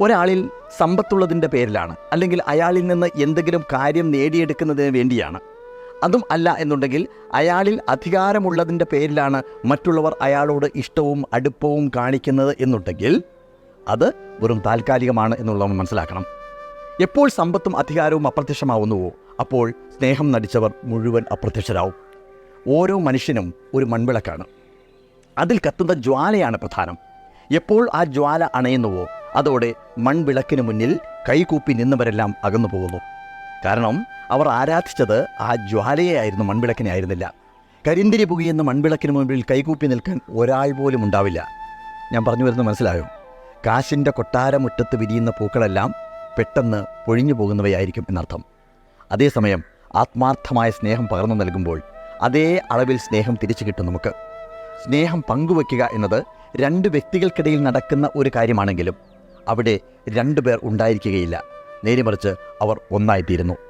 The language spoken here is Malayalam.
ഒരാളിൽ സമ്പത്തുള്ളതിന്റെ പേരിലാണ് അല്ലെങ്കിൽ അയാളിൽ നിന്ന് എന്തെങ്കിലും കാര്യം നേടിയെടുക്കുന്നതിന് വേണ്ടിയാണ്. അതും അല്ല എന്നുണ്ടെങ്കിൽ അയാളിൽ അധികാരമുള്ളതിന്റെ പേരിലാണ് മറ്റുള്ളവർ അയാളോട് ഇഷ്ടവും അടുപ്പവും കാണിക്കുന്നത് എന്നുണ്ടെങ്കിൽ അത് വെറും താൽക്കാലികമാണ് എന്നുള്ളത് മനസ്സിലാക്കണം. എപ്പോൾ സമ്പത്തും അധികാരവും അപ്രത്യക്ഷമാവുന്നുവോ അപ്പോൾ സ്നേഹം നടിച്ചവർ മുഴുവൻ അപ്രത്യക്ഷരാവും. ഓരോ മനുഷ്യനും ഒരു മൺവിളക്കാണ്. അതിൽ കത്തുന്ന ജ്വാലയാണ് പ്രധാനം. എപ്പോൾ ആ ജ്വാല അണയുന്നുവോ അതോടെ മൺവിളക്കിന് മുന്നിൽ കൈകൂപ്പി നിന്നവരെല്ലാം അകന്നു പോകുന്നു കാരണം അവർ ആരാധിച്ചത് ആ ജ്വാലയെ ആയിരുന്നു മൺവിളക്കിനെ ആയിരുന്നില്ല. കരിന്തിരി പുകയെന്ന മൺവിളക്കിന് മുമ്പിൽ കൈകൂപ്പി നിൽക്കാൻ ഒരാൾ പോലും ഉണ്ടാവില്ല. ഞാൻ പറഞ്ഞു വരുന്നത് മനസ്സിലായോ? കാശിന്റെ കൊട്ടാരമുറ്റത്ത് വിരിയുന്ന പൂക്കളെല്ലാം പെട്ടെന്ന് പൊഴിഞ്ഞു പോകുന്നവയായിരിക്കും എന്നർത്ഥം. അതേസമയം ആത്മാർത്ഥമായ സ്നേഹം പകർന്നു നൽകുമ്പോൾ അതേ അളവിൽ സ്നേഹം തിരിച്ചു കിട്ടും നമുക്ക്. സ്നേഹം പങ്കുവയ്ക്കുക എന്നത് രണ്ട് വ്യക്തികൾക്കിടയിൽ നടക്കുന്ന ഒരു കാര്യമാണെങ്കിലും അവിടെ രണ്ടുപേർ ഉണ്ടായിരിക്കുകയില്ല. നേരെ മറിച്ച് അവർ ഒന്നായിത്തീരുന്നു.